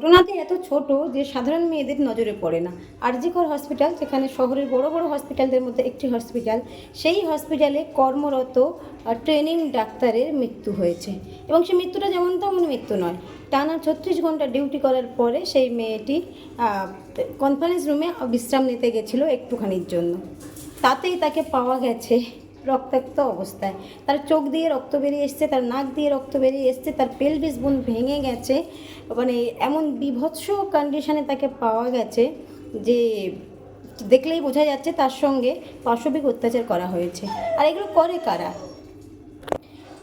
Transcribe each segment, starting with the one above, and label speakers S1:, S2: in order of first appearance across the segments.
S1: ঘটনাটি এত ছোট যে সাধারণ মেয়েদের নজরে পড়ে না। আরজিকর হসপিটাল, যেখানে শহরের বড় বড় হসপিটালদের মধ্যে একটি হসপিটাল, সেই হসপিটালে কর্মরত ট্রেনিং ডাক্তারের মৃত্যু হয়েছে। এবং সেই মৃত্যুটা যেমন তেমন মৃত্যু নয়। টানা ছত্রিশ ঘণ্টা ডিউটি করার পরে সেই মেয়েটি কনফারেন্স রুমে বিশ্রাম নিতে গেছিল একটুখানির জন্য। তাতেই তাকে পাওয়া গেছে রক্তাক্ত অবস্থায়। তার চোখ দিয়ে রক্ত বেরিয়ে এসছে, তার নাক দিয়ে রক্ত বেরিয়ে এসছে, তার পেলভিস বোন ভেঙে গেছে। মানে এমন বিভৎস কন্ডিশনে তাকে পাওয়া গেছে যে দেখলেই বোঝা যাচ্ছে তার সঙ্গে পাশবিক অত্যাচার করা হয়েছে। আর এগুলো করে কারা?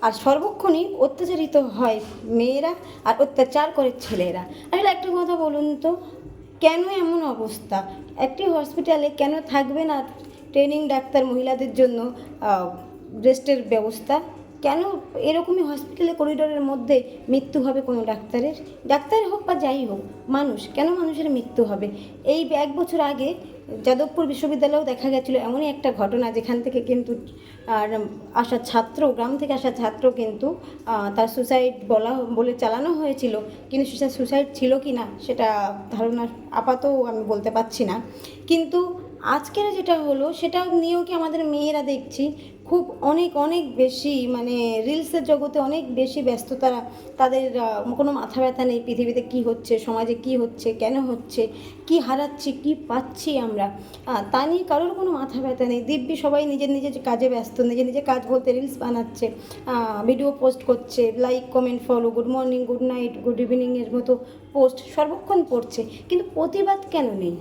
S1: আর সর্বক্ষণই অত্যাচারিত হয় মেয়েরা আর অত্যাচার করে ছেলেরা। আসলে একটা কথা বলুন তো, কেন এমন অবস্থা? একটি হসপিটালে কেন থাকবে না ট্রেনিং ডাক্তার মহিলাদের জন্য রেস্টের ব্যবস্থা। কেন এরকমই হসপিটালে করিডোরের মধ্যে মৃত্যু হবে কোনো ডাক্তারের? ডাক্তার হোক বা যাই হোক, মানুষ, কেন মানুষের মৃত্যু হবে? এই এক বছর আগে যাদবপুর বিশ্ববিদ্যালয়েও দেখা গেছিল এমনই একটা ঘটনা, যেখান থেকে কিন্তু, আর আসা ছাত্র, গ্রাম থেকে আসা ছাত্র কিন্তু তার সুসাইড বলা, বলে চালানো হয়েছিল। কিন্তু সুসাইড ছিল কি না, সেটা ধারণা আপাতত আমি বলতে পারছি না। কিন্তু আজকের যেটা হলো, সেটা নিয়েও কি আমাদের মেয়েরা দেখছি খুব অনেক অনেক বেশি মানে রিলসের জগতে অনেক বেশি ব্যস্ততারা, তাদের কোনো মাথা ব্যথা নেই পৃথিবীতে কি হচ্ছে, সমাজে কি হচ্ছে, কেন হচ্ছে, কি হারাচ্ছি, কি পাচ্ছি আমরা। তা নিয়ে কারোর কোনো মাথা ব্যথা নেই। দিব্যি সবাই নিজের নিজের কাজে ব্যস্ত, নিজের নিজের কাজ বলতে রিলস বানাচ্ছে ভিডিও পোস্ট করছে like comment follow good morning good night good ইভিনিংয়ের মতো পোস্ট সর্বক্ষণ পড়ছে। কিন্তু প্রতিবাদ কেন নেই?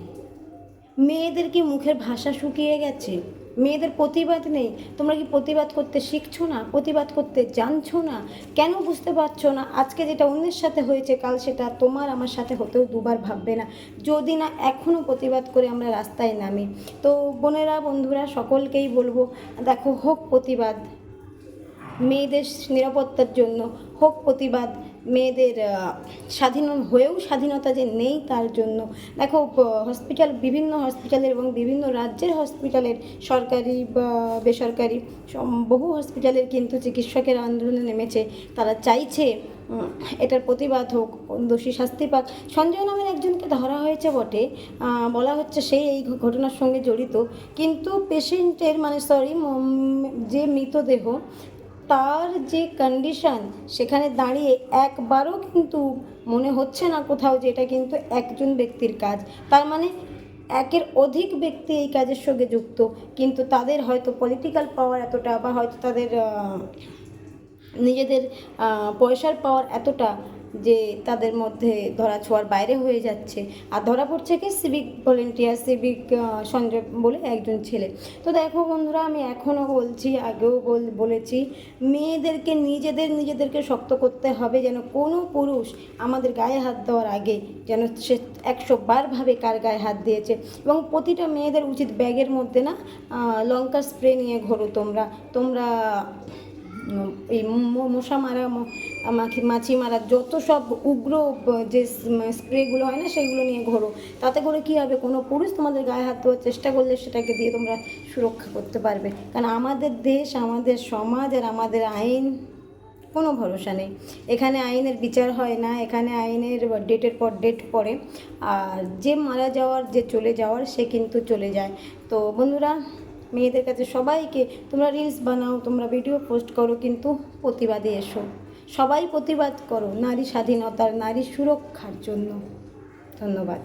S1: মেয়েদের কি মুখের ভাষা শুকিয়ে গেছে? মেয়েদের প্রতিবাদ নেই? তোমরা কি প্রতিবাদ করতে শিখছো না? প্রতিবাদ করতে জানছো না? কেন বুঝতে পারছ না? আজকে যেটা অন্যের সাথে হয়েছে, কাল সেটা তোমার আমার সাথে হতেও দুবার ভাববে না। যদি না এখনও প্রতিবাদ করে আমরা রাস্তায় নামি। তো বোনেরা, বন্ধুরা, সকলকেই বলব, দেখো, হোক প্রতিবাদ। মেয়েদের নিরাপত্তার জন্য হোক প্রতিবাদ, মেয়েদের স্বাধীন হয়েও স্বাধীনতা যে নেই তার জন্য। দেখো হসপিটাল বিভিন্ন হসপিটালের এবং বিভিন্ন রাজ্যের হসপিটালের সরকারি বা বেসরকারি বহু হসপিটালের কিন্তু চিকিৎসকের আন্দোলনে নেমেছে। তারা চাইছে এটার প্রতিবাদ হোক, দোষী শাস্তি পাক। সঞ্জয় নামের একজনকে ধরা হয়েছে বটে। বলা হচ্ছে সেই এই ঘটনার সঙ্গে জড়িত। কিন্তু পেশেন্টের মানে সরি যে মৃতদেহ তার যে কন্ডিশন সেখানে দাঁড়িয়ে একবারও কিন্তু মনে হচ্ছে না কোথাও যে এটা কিন্তু একজন ব্যক্তির কাজ। তার মানে একের অধিক ব্যক্তি এই কাজের সঙ্গে যুক্ত, কিন্তু তাদের হয়তো পলিটিক্যাল পাওয়ার এতটা বা হয়তো তাদের নিজেদের পয়সার পাওয়ার এতটা যে তাদের মধ্যে ধরা ছোঁয়ার বাইরে হয়ে যাচ্ছে। আর ধরা পড়ছে কি? সিভিক ভলেন্টিয়ার সিভিক সঞ্জয় বলে একজন ছেলে। তো দেখো বন্ধুরা আমি এখনও বলছি আগেও বল- বলেছি মেয়েদেরকে নিজেদের নিজেদেরকে শক্ত করতে হবে যেন কোনো পুরুষ আমাদের গায়ে হাত দেওয়ার আগে যেন সে একশো বারভাবে কার গায়ে হাত দিয়েছে। এবং প্রতিটা মেয়েদের উচিত ব্যাগের মধ্যে না আহ, লঙ্কা স্প্রে নিয়ে ঘোরো তোমরা। তোমরা এই মশা মারা মাখি, মাছি মারা, যত সব উগ্র, যে স্প্রেগুলো হয় না, সেগুলো নিয়ে ঘোরো। তাতে করে কি হবে? কোনো পুরুষ তোমাদের গায়ে হাত দেওয়ার চেষ্টা করলে সেটাকে দিয়ে তোমরা সুরক্ষা করতে পারবে। কারণ আমাদের দেশ, আমাদের সমাজ আর আমাদের আইন কোনো ভরসা নেই। এখানে আইনের বিচার হয় না, এখানে আইনের ডেটের পর ডেট পড়ে। আর যে মারা যাওয়ার, যে চলে যাওয়ার, সে কিন্তু চলে যায়। তো বন্ধুরা মেয়েদের কাছে সবাইকে তোমরা রিলস বানাও, তোমরা ভিডিও পোস্ট করো, কিন্তু প্রতিবাদে এসো। সবাই প্রতিবাদ করো নারী স্বাধীনতার, নারী সুরক্ষার জন্য। ধন্যবাদ।